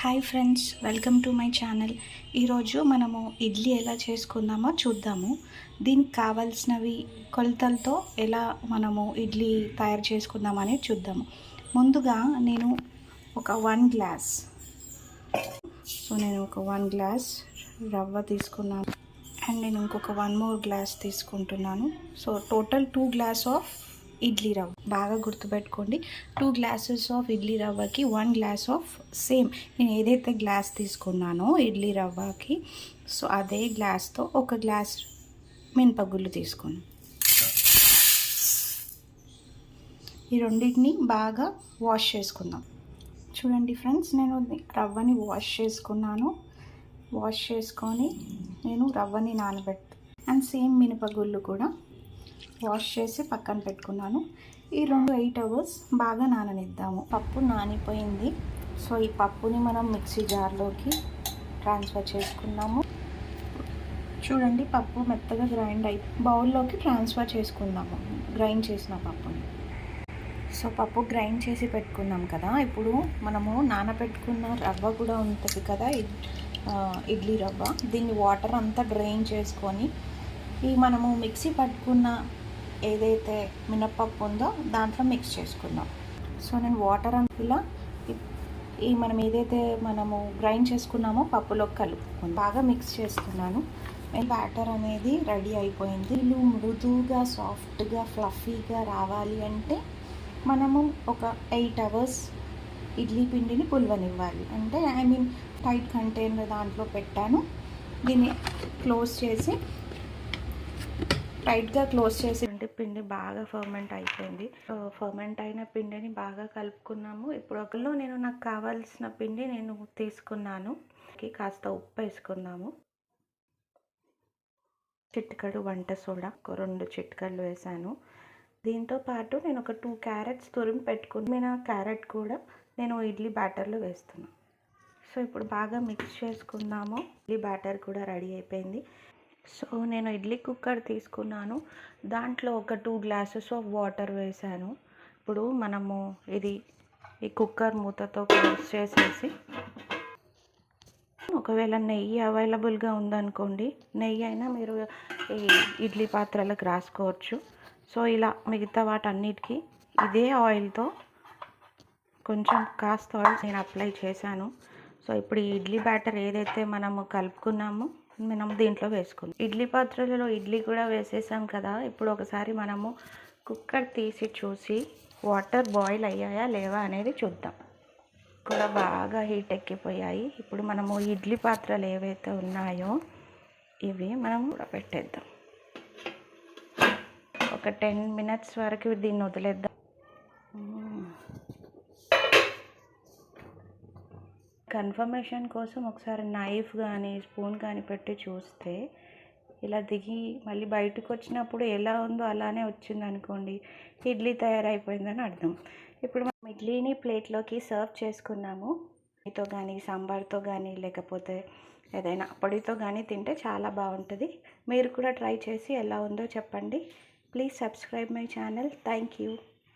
Hi friends welcome to my channel. ఈరోజు మనము ఇడ్లీ ఎలా చేసుకుందామో చూద్దాము. దీనికి కావాల్సినవి కొలతలతో ఎలా మనము ఇడ్లీ తయారు చేసుకుందామని చూద్దాము. ముందుగా నేను ఒక వన్ గ్లాస్. సో నేను ఒక వన్ గ్లాస్ రవ్వ తీసుకున్నాను. అండ్ నేను ఇంకొక వన్ మోర్ గ్లాస్ తీసుకుంటున్నాను. So total two glass of idli rava. బాగా గుర్తుపెట్టుకోండి టూ గ్లాసెస్ ఆఫ్ ఇడ్లీ రవ్వకి వన్ గ్లాస్ ఆఫ్ సేమ్ నేను ఏదైతే గ్లాస్ తీసుకున్నానో ఇడ్లీ రవ్వకి సో అదే గ్లాస్తో ఒక గ్లాస్ మినపగుళ్ళు తీసుకున్నాను ఈ రెండింటిని బాగా వాష్ చేసుకుందాం. చూడండి ఫ్రెండ్స్ నేను రవ్వని వాష్ చేసుకున్నాను. వాష్ చేసుకొని నేను రవ్వని నానబెట్టు అండ్ సేమ్ మినపగుళ్ళు కూడా వాష్ చేసి పక్కన పెట్టుకున్నాను. ఈ రెండు ఎయిట్ అవర్స్ బాగా నాననిద్దాము. పప్పు నానిపోయింది. సో ఈ పప్పుని మనం మిక్సీ జార్లోకి ట్రాన్స్ఫర్ చేసుకున్నాము చూడండి పప్పు మెత్తగా గ్రైండ్ అయి బౌల్లోకి ట్రాన్స్ఫర్ చేసుకుందాము. గ్రైండ్ చేసిన పప్పుని. సో పప్పు గ్రైండ్ చేసి పెట్టుకున్నాం కదా. ఇప్పుడు మనము నానబెట్టుకున్న రవ్వ కూడా ఉంటుంది కదా ఇడ్లీ రవ్వ. దీన్ని వాటర్ అంతా డ్రైన్ చేసుకొని ఈ మనము మిక్సీ పట్టుకున్న ఏదైతే మినప్పప్పు ఉందో దాంట్లో మిక్స్ చేసుకుందాం. సో నేను వాటర్ ఇలా ఈ మనం ఏదైతే మనము గ్రైండ్ చేసుకున్నామో పప్పులో కలుపుకుందాం. బాగా మిక్స్ చేసుకున్నాను. బ్యాటర్ అనేది రెడీ అయిపోయింది. ఇల్లు మృదువుగా సాఫ్ట్గా ఫ్లఫీగా రావాలి అంటే మనము ఒక ఎయిట్ అవర్స్ ఇడ్లీ పిండిని పులవనివ్వాలి. అంటే ఐ మీన్ టైట్ కంటైనర్ దాంట్లో పెట్టాను. దీన్ని క్లోజ్ చేసి టైట్గా క్లోజ్ చేసి పిండి బాగా ఫర్మెంట్ అయిపోయింది. ఫర్మెంట్ అయిన పిండిని బాగా కలుపుకున్నాము. ఇప్పుడు ఒకళ్ళు నేను నాకు కావాల్సిన పిండి నేను తీసుకున్నాను. కాస్త ఉప్పు వేసుకుందాము చిట్కడు వంట సోడా ఒక రెండు చిట్కలు వేసాను. దీంతో పాటు నేను ఒక టూ క్యారెట్స్ తురిమి పెట్టుకుని క్యారెట్ కూడా నేను ఇడ్లీ బ్యాటర్లో వేస్తున్నాను సో ఇప్పుడు బాగా మిక్స్ చేసుకుందాము. ఇడ్లీ బ్యాటర్ కూడా రెడీ అయిపోయింది. సో నేను ఇడ్లీ కుక్కర్ తీసుకున్నాను. దాంట్లో ఒక టూ గ్లాసెస్ ఆఫ్ వాటర్ వేసాను. ఇప్పుడు మనము ఇది ఈ కుక్కర్ మూతతో క్లోజ్ చేసేసి ఒకవేళ నెయ్యి అవైలబుల్గా ఉందనుకోండి నెయ్యి అయినా మీరు ఈ ఇడ్లీ పాత్రలకు రాసుకోవచ్చు. సో ఇలా మిగతా వాటన్నిటికీ ఇదే ఆయిల్తో కొంచెం కాస్త ఆయిల్ నేను అప్లై చేశాను. సో ఇప్పుడు ఈ ఇడ్లీ బ్యాటర్ ఏదైతే మనము కలుపుకున్నామో మనం దీంట్లో వేసుకుందాం. ఇడ్లీ పాత్రలలో ఇడ్లీ కూడా వేసేసాం కదా. ఇప్పుడు ఒకసారి మనము కుక్కర్ తీసి చూసి వాటర్ బాయిల్ అయ్యాయా లేవా అనేది చూద్దాం. కూడా బాగా హీట్ ఎక్కిపోయాయి. ఇప్పుడు మనము ఇడ్లీ పాత్రలు ఏవైతే ఉన్నాయో ఇవి మనం కూడా పెట్టేద్దాం. ఒక టెన్ మినిట్స్ వరకు దీన్ని వదిలేద్దాం. కన్ఫర్మేషన్ కోసం ఒకసారి నైఫ్ కానీ స్పూన్ కానీ పెట్టి చూస్తే ఇలా దిగి మళ్ళీ బయటకు వచ్చినప్పుడు ఎలా ఉందో అలానే వచ్చింది అనుకోండి ఇడ్లీ తయారైపోయిందని అర్థం. ఇప్పుడు మనం ఇడ్లీని ప్లేట్లోకి సర్వ్ చేసుకున్నాము. ఇతో కానీ సాంబార్తో కానీ లేకపోతే ఏదైనా పొడితో కానీ తింటే చాలా బాగుంటుంది. మీరు కూడా ట్రై చేసి ఎలా ఉందో చెప్పండి. Please subscribe my channel. Thank you.